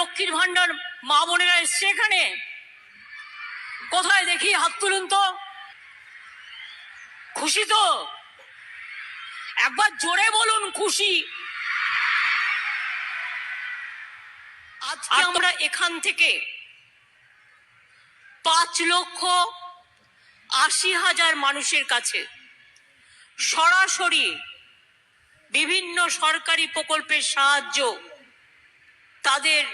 লক্ষ্মীর ভান্ডার মা বোনেরা এসছে এখানে। কোথায় দেখি হাত তুলুন তো। খুশি তো? একবার জোরে বলুন খুশি। আজকে আমরা এখান থেকে পাঁচ লক্ষ আশি হাজার মানুষের কাছে সরাসরি বিভিন্ন সরকারি প্রকল্পের সাহায্য তাদের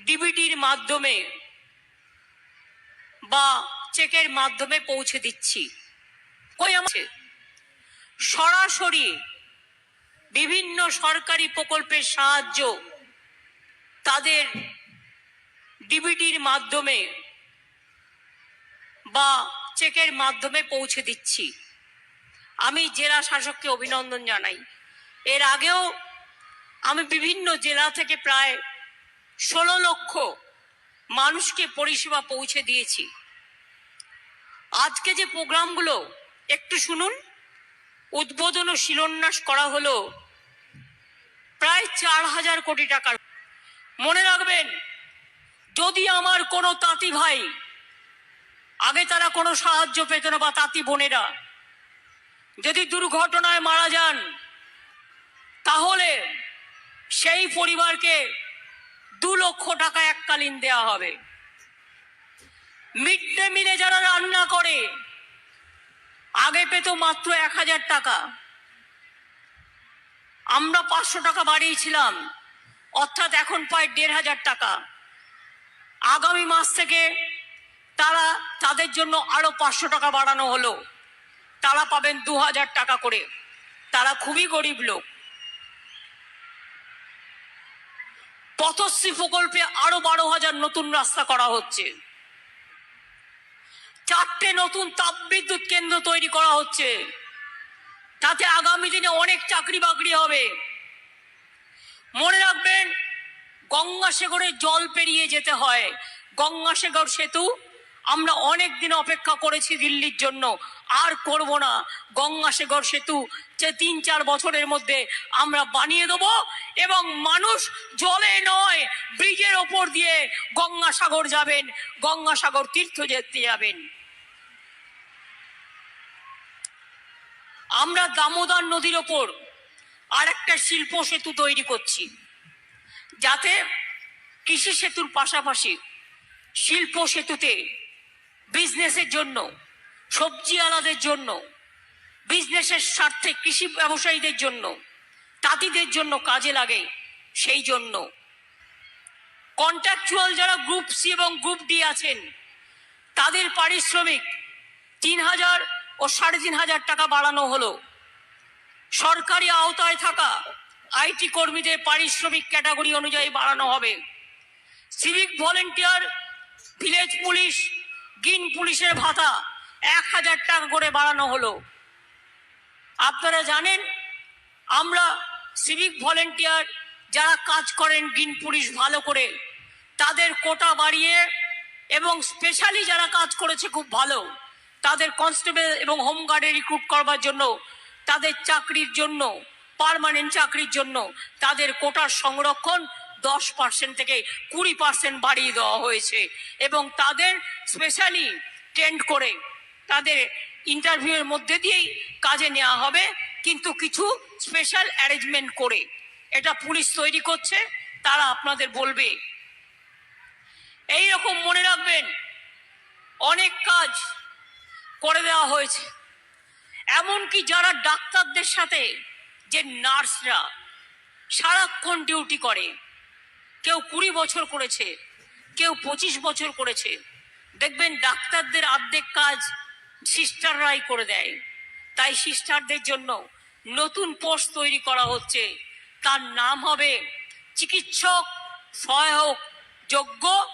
ডিবিটির মাধ্যমে বা চেকের মাধ্যমে পৌঁছে দিচ্ছি। কই আছে? সরাসরি বিভিন্ন সরকারি প্রকল্পের সাহায্য তাদের ডিবিটির মাধ্যমে বা চেকের মাধ্যমে পৌঁছে দিচ্ছি। আমি জেলা শাসককে অভিনন্দন জানাই। এর আগেও আমি বিভিন্ন জেলা থেকে প্রায় ষোলো লক্ষ মানুষকে পরিষেবা পৌঁছে দিয়েছি। আজকে যে প্রোগ্রামগুলো, একটু শুনুন। উদ্বোধন ও শিলান্যাস করা হলো প্রায় চার হাজার কোটি টাকার। মনে রাখবেন, যদি আমার কোনো তাঁতি ভাই, আগে তারা কোনো সাহায্য পেত না বা তাঁতি বোনেরা, যদি দুর্ঘটনায় মারা যান, তাহলে সেই পরিবারকে দু লক্ষ টাকা এককালীন দেয়া হবে। মিড ডে মিলে যারা রান্না করে, আগে পেত মাত্র এক হাজার টাকা। আমরা পাঁচশো টাকা বাড়িয়েছিলাম, অর্থাৎ এখন পায় দেড় হাজার টাকা। আগামী মাস থেকে তারা তাদের জন্য আরও পাঁচশো টাকা বাড়ানো হলো। তারা পাবেন দু হাজার টাকা করে। তারা খুবই গরিব লোক। পথশ্রী প্রকল্পে আরও বারো হাজার নতুন রাস্তা করা হচ্ছে। চারটে নতুন তাপবিদ্যুৎ কেন্দ্র তৈরি করা হচ্ছে। তাতে আগামী দিনে অনেক চাকরি বাকরি হবে। মনে রাখবেন, গঙ্গাসাগরে জল পেরিয়ে যেতে হয়। গঙ্গাসাগর সেতু আমরা অনেক দিন অপেক্ষা করেছি দিল্লির জন্য। আর করব না। গঙ্গাসাগর সেতু যে তিন, চার বছরের মধ্যে আমরা বানিয়ে দেব এবং মানুষ জলে নয়, ব্রিজের ওপর দিয়ে গঙ্গাসাগর যাবেন, গঙ্গাসাগর তীর্থ যেতে যাবেন। আমরা দামোদর নদীর ওপর আর একটা শিল্প সেতু তৈরি করছি, যাতে কৃষি সেতুর পাশাপাশি শিল্প সেতুতে বিজনেসের জন্য, সবজি আলাদের জন্য বিজনেসের স্বার্থে কৃষি ব্যবসায়ীদের জন্য তাঁতিদের জন্য কাজে লাগে সেই জন্য। কন্ট্রাকচুয়াল যারা গ্রুপ সি এবং গ্রুপ ডি আছেন, তাদের পারিশ্রমিক তিন হাজার ও সাড়ে তিন হাজার টাকা বাড়ানো হলো। সরকারি আওতায় থাকা আইটি কর্মীদের পারিশ্রমিক ক্যাটাগরি অনুযায়ী বাড়ানো হবে। Civic volunteer village police green পুলিশের ভাতা এক হাজার টাকা করে বাড়ানো হলো। আপনারা জানেন, আমরা সিভিক ভলেন্টিয়ার যারা কাজ করেন গ্রিন পুলিশ ভালো করে, তাদের কোটা বাড়িয়ে এবং স্পেশালি যারা কাজ করেছে খুব ভালো, তাদের কনস্টেবল এবং হোমগার্ডে রিক্রুট করবার জন্য, তাদের চাকরির জন্য পার্মানেন্ট চাকরির জন্য তাদের কোটার সংরক্ষণ দশ পার্সেন্ট থেকে কুড়ি পার্সেন্ট বাড়িয়ে দেওয়া হয়েছে এবং তাদের স্পেশালি টেন্ড করে তাদের ইন্টারভিউয়ের মধ্যে দিয়েই কাজে নেওয়া হবে, কিন্তু কিছু স্পেশাল অ্যারেঞ্জমেন্ট করে এটা পুলিশ তৈরি করছে, তারা আপনাদের বলবে। এই রকম মনে রাখবেন, অনেক কাজ করে দেওয়া হয়েছে। এমনকি যারা ডাক্তারদের সাথে, যে নার্সরা, সারাক্ষণ ডিউটি করে, কেউ কুড়ি বছর করেছে, কেউ পঁচিশ বছর করেছে, দেখবেন ডাক্তারদের অর্ধেক কাজ সিস্টাররাই করে দেয় তাই সিস্টারদের জন্য নতুন পোস্ট তৈরি করা হচ্ছে তার নাম হবে চিকিৎসক সহায়ক যোগ্য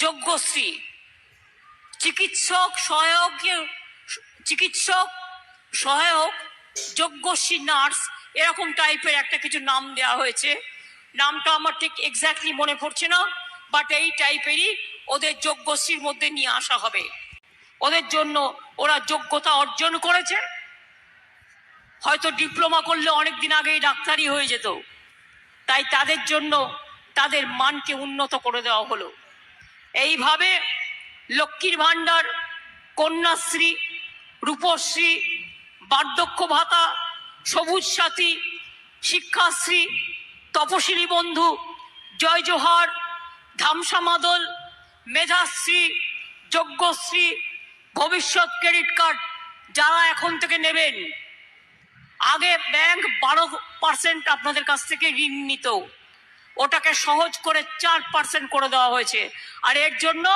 যোগ্যশ্রী চিকিৎসক সহায়ক চিকিৎসক সহায়ক যোগ্যশ্রী নার্স এরকম টাইপের একটা কিছু নাম দেওয়া হয়েছে। নামটা আমার ঠিক এক্স্যাক্টলি মনে পড়ছে না বাট এই টাইপেরই ওদের যোগ্যশ্রীর মধ্যে নিয়ে আসা হবে। ওদের জন্য ওরা যোগ্যতা অর্জন করেছে। হয়তো ডিপ্লোমা করলে অনেক দিন আগেই ডাক্তারি হয়ে যেত। তাই তাদের জন্য তাদের মানকে উন্নত করে দেওয়া হলো। এইভাবে লক্ষ্মীর ভাণ্ডার, কন্যাশ্রী, রূপশ্রী, বার্ধক্য ভাতা, সবুজ সাথী, শিক্ষাশ্রী, তপশিলি বন্ধু জয় জোহার ধামসা মাদল, মেধাশ্রী, যজ্ঞশ্রী ভবিষ্যৎ ক্রেডিট কার্ড যারা এখন থেকে নেবেন, আগে ব্যাংক বারো পার্সেন্ট আপনাদের কাছ থেকে ঋণ নিত। ওটাকে সহজ করে চার পার্সেন্ট করে দেওয়া হয়েছে। আর এর জন্য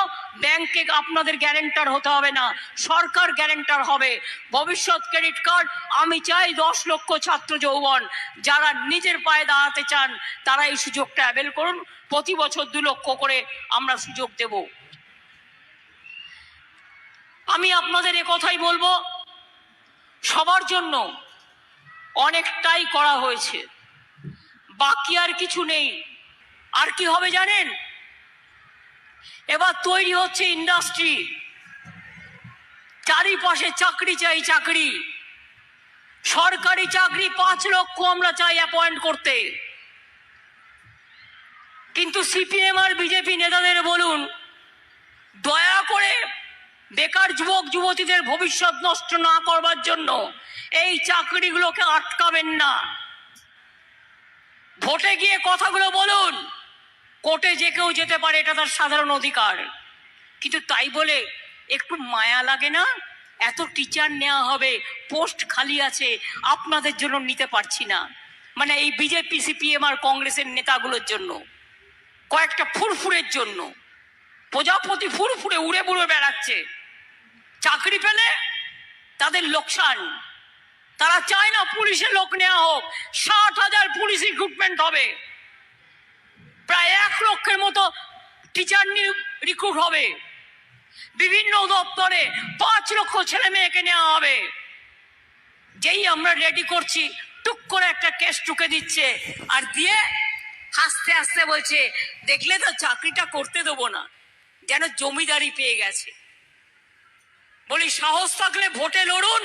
ব্যাংকে আপনাদের গ্যারেন্টার হতে হবে না, সরকার গ্যারেন্টার হবে। ভবিষ্যৎ ক্রেডিট কার্ড, আমি চাই দশ লক্ষ ছাত্র যৌবন, যারা নিজের পায়ে দাঁড়াতে চান, তারা এই সুযোগটা অ্যাভেল করুন। প্রতি বছর দু লক্ষ করে আমরা সুযোগ দেব। আমি আপনাদের কথাই বলব। সবার জন্য অনেকটাই করা হয়েছে। বাকি আর কিছু নেই। আর কি হবে জানেন? এবার তৈরি হচ্ছে ইন্ডাস্ট্রি। চারিপাশে চাকরি চাই চাকরি। সরকারি চাকরি পাঁচ লক্ষ আমরা চাই অ্যাপয়েন্ট করতে। কিন্তু সিপিএম আর বিজেপি নেতাদের বলুন বেকার যুবক, যুবতীদের ভবিষ্যৎ নষ্ট না করবার জন্য এই চাকরিগুলোকে আটকাবেন না। ভোটে গিয়ে কথাগুলো বলুন, কোর্টে যে কেউ যেতে পারে, এটা তার সাধারণ অধিকার। কিন্তু তাই বলে একটু মায়া লাগে না? এত টিচার নেওয়া হবে, পোস্ট খালি আছে, আপনাদের জন্য নিতে পারছি না। মানে এই বিজেপি, সিপিএম আর কংগ্রেসের নেতাগুলোর জন্য, কয়েকটা ফুরফুরের জন্য। প্রজাপতি ফুরফুরে উড়ে বুড়ে বেড়াচ্ছে। চাকরি পেলে তাদের লোকসান। তারা চায় না পুলিশে লোক নেওয়া হোক। ষাট হাজার পুলিশ রিক্রুটমেন্ট হবে। প্রায় এক লক্ষের মতো টিচার রিক্রুট হবে। বিভিন্ন দপ্তরে পাঁচ লক্ষ ছেলে মেয়েকে নেওয়া হবে। যেই আমরা রেডি করছি, টুক করে একটা কেস টুকে দিচ্ছে আর দিয়ে হাসতে হাসতে বলছে, দেখলে তো চাকরিটা করতে দেবো না। যেন জমিদারি পেয়ে গেছে। বলি, সাহস থাকলে ভোটে লড়ুন,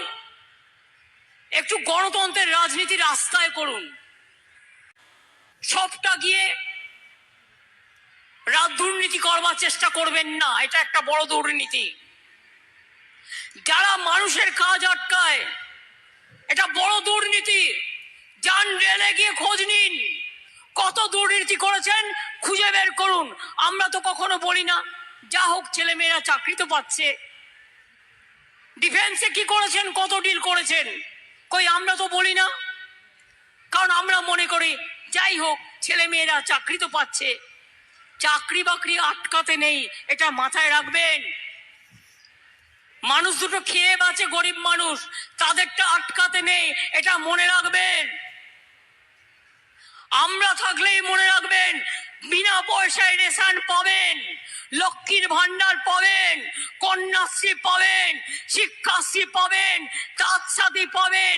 একটু গণতন্ত্রের রাজনীতি রাস্তায় করুন। সবটা গিয়ে রাত দুর্নীতি করবার চেষ্টা করবেন না, এটা একটা বড় দুর্নীতি। যারা মানুষের কাজ আটকায়, এটা বড় দুর্নীতি। যান রেলে গিয়ে খোঁজ নিন, কত দুর্নীতি করেছেন, খুঁজে বের করুন। আমরা তো কখনো বলি না, যা হোক ছেলে মেয়েরা চাকরি তো পাচ্ছে। ডিফেন্সে কি করেছেন? কত ডিল করেছেন? কই, আমরা তো বলি না। কারণ আমরা মনে করি, যাই হোক, ছেলে মেয়েরা চাকরি তো পাচ্ছে। চাকরি বাকরি আটকাতে নেই, এটা মাথায় রাখবেন। মানুষ দুটো খেয়ে বাঁচে, গরিব মানুষ। তাদেরটা আটকাতে নেই, এটা মনে রাখবেন। আমরা থাকলেই মনে রাখবেন বিনা পয়সায় রেশন পাবেন লক্ষ্মীর ভান্ডার পাবেন কন্যাশ্রী পাবেন শিক্ষাশ্রী পাবেন কাজ সাথী পাবেন।